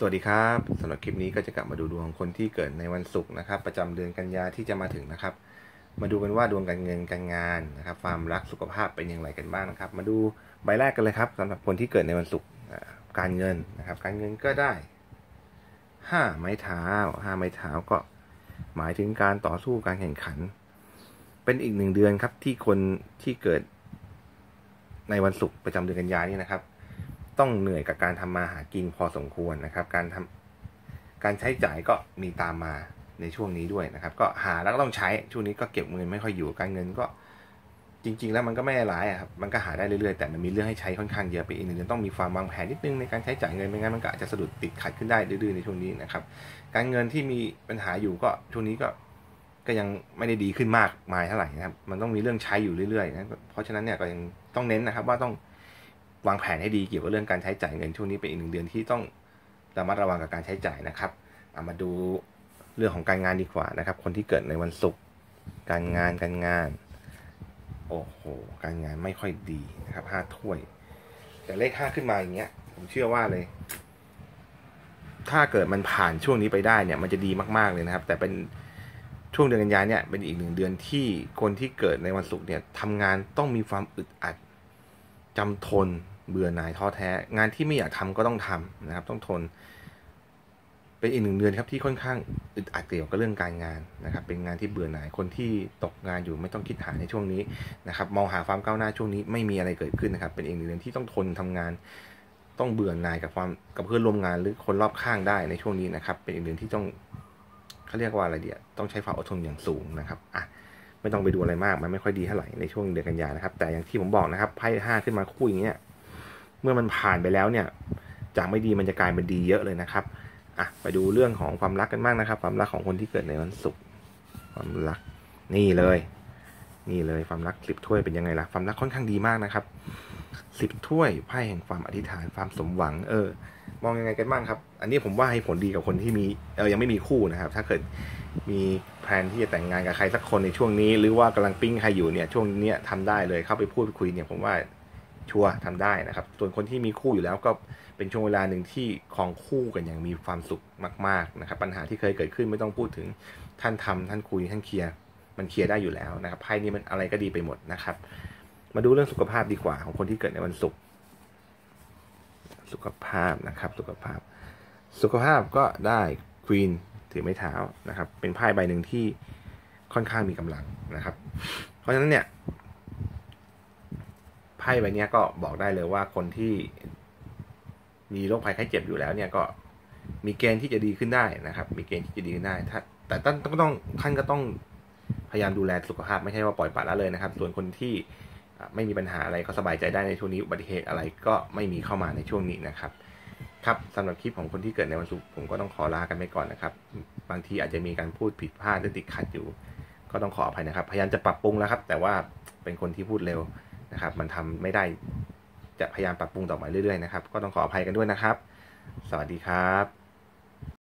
สวัสดีครับสำหรับคลิปนี้ก็จะกลับมาดูดวงของคนที่เกิดในวันศุกร์นะครับ ประจำเดือนกันยาที่จะมาถึงนะครับ มาดูกันว่าดวงการเงินการงานนะครับ ความรักสุขภาพเป็นอย่างไรกันบ้างนะครับ มาดูใบแรกกันเลยครับสำหรับคนที่เกิดในวันศุกร์การเงินนะครับ การเงินก็ได้ห้าไม้เท้าห้าไม้เท้าก็ หมายถึงการต่อสู้การแข่งขัน เป็นอีกหนึ่งเดือนครับที่คนที่เกิดในวันศุกร์ประจำเดือนกันยานี่นะครับ ต้องเหนื่อยกับการทำมาหากินพอสมควรนะครับ การทำการใช้จ่ายก็มีตามมาในช่วงนี้ด้วยนะครับ ก็หาแล้วก็ต้องใช้ช่วงนี้ก็เก็บเงินไม่ค่อยอยู่การเงินก็จริง ๆ แล้วมันก็ไม่ร้ายครับมันก็หาได้เรื่อยๆแต่มันมีเรื่องให้ใช้ค่อนข้างเยอะไปอีกหนึ่งต้องมีความวางแผนนิดนึงในการใช้จ่ายเงินไม่งั้นมันก็อาจจะสะดุดติดขัดขึ้นได้ดื้อๆในช่วงนี้นะครับ การเงินที่มีปัญหาอยู่ก็ช่วงนี้ก็ก็ยังไม่ได้ดีขึ้นมากมายเท่าไหร่นะครับ มันต้องมีเรื่องใช้อยู่เรื่อยๆนะเพราะฉะนั้นเนี่ยก็ยังต้องเน้นนะครับ ว่าต้อง วางแผนให้ดีเกี่ยวกับเรื่องการใช้จ่ายเงินช่วงนี้เป็นอีกหนึ่งเดือนที่ต้องระมัดระวังกับการใช้จ่ายนะครับามาดูเรื่องของการงานดีกว่านะครับ คนที่เกิดในวันศุกร์การงานการงาน โอ้โห การงานไม่ค่อยดีนะครับห้าถ้วย แต่เลขห้าขึ้นมาอย่างเงี้ย ผมเชื่อว่าเลย ถ้าเกิดมันผ่านช่วงนี้ไปได้เนี่ย มันจะดีมากๆเลยนะครับ แต่เป็นช่วงเดือนกันยายนเนี่ยเป็นอีกหนึ่งเดือนที่คนที่เกิดในวันศุกร์เนี่ยทำงานต้องมีความอึดอัด จำทนเบื่อหน่ายท้อแท้ งานที่ไม่อยากทำก็ต้องทำนะครับ ต้องทน เป็นอีกหนึ่งเดือนครับที่ค่อนข้างอึดอัดเกี่ยวกับเรื่องการงานนะครับ เป็นงานที่เบื่อหน่ายคนที่ตกงานอยู่ไม่ต้องคิดหาในช่วงนี้นะครับ มองหาความก้าวหน้าช่วงนี้ไม่มีอะไรเกิดขึ้นนะครับ เป็นอีกหนึ่งเดือนที่ต้องทนทำงาน ต้องเบื่อหน่ายกับความกับเพื่อนร่วมงานหรือคนรอบข้างได้ในช่วงนี้นะครับ เป็นอีกเดือนที่ต้องเขาเรียกว่าอะไรเดียต้องใช้ความอดทนอย่างสูงนะครับอะ ไม่ต้องไปดูอะไรมาก มันไม่ค่อยดีเท่าไหร่ในช่วงเดือนกันยานะครับ แต่อย่างที่ผมบอกนะครับไพ่ห้าขึ้นมาคู่อย่างเงี้ย เมื่อมันผ่านไปแล้วเนี่ย จากไม่ดีมันจะกลายเป็นดีเยอะเลยนะครับอะไปดูเรื่องของความรักกันบ้างนะครับ ความรักของคนที่เกิดในวันศุกร์ความรักนี่เลย นี่เลยความรักสิบถ้วยเป็นยังไงล่ะความรักค่อนข้างดีมากนะครับ สิบถ้วยไพ่แห่งความอธิษฐานความสมหวัง เออ มองยังไงกันบ้างครับ อันนี้ผมว่าให้ผลดีกับคนที่มีเออยังไม่มีคู่นะครับ ถ้าเกิดมีแผนที่จะแต่งงานกับใครสักคนในช่วงนี้ หรือว่ากำลังปิ้งใครอยู่เนี่ยช่วงนี้ทำได้เลยเข้าไปพูดคุยเนี่ยผมว่าชัวร์ทำได้นะครับ ส่วนคนที่มีคู่อยู่แล้วก็เป็นช่วงเวลาหนึ่งที่คลองคู่กันอย่างมีความสุขมาก ๆนะครับ ปัญหาที่เคยเกิดขึ้นไม่ต้องพูดถึงท่านทำท่านคุยท่านเคลียร์มันเคลียร์ได้อยู่แล้วนะครับไพ่นี้มันอะไรก็ดีไปหมดนะครับ มาดูเรื่องสุขภาพดีกว่า ของคนที่เกิดในวันศุกร์สุขภาพนะครับ สุขภาพ สุขภาพก็ได้ควีนถือไม้เท้านะครับ เป็นไพ่ใบหนึ่งที่ค่อนข้างมีกำลังนะครับ เพราะฉะนั้นเนี่ยไพ่ใบนี้ก็บอกได้เลยว่าคนที่มีโรคภัยไข้เจ็บอยู่แล้วเนี่ยก็มีเกณฑ์ที่จะดีขึ้นได้นะครับ มีเกณฑ์ที่จะดีขึ้นได้ถ้าแต่ท่านก็ต้องท่านก็ต้องพยายามดูแลสุขภาพไม่ใช่ว่าปล่อยปละละเลยนะครับ ส่วนคนที่ ไม่มีปัญหาอะไรก็สบายใจได้ในช่วงนี้อุบัติเหตุอะไรก็ไม่มีเข้ามาในช่วงนี้นะครับ ครับสำหรับคลิปของคนที่เกิดในวันศุกร์ผมก็ต้องขอลากันไปก่อนนะครับ บางทีอาจจะมีการพูดผิดพลาดหรือติดขัดอยู่ ก็ต้องขออภัยนะครับ พยายามจะปรับปรุงแล้วครับ แต่ว่าเป็นคนที่พูดเร็วนะครับ มันทำไม่ได้จะพยายามปรับปรุงต่อไปเรื่อยๆนะครับ ก็ต้องขออภัยกันด้วยนะครับ สวัสดีครับ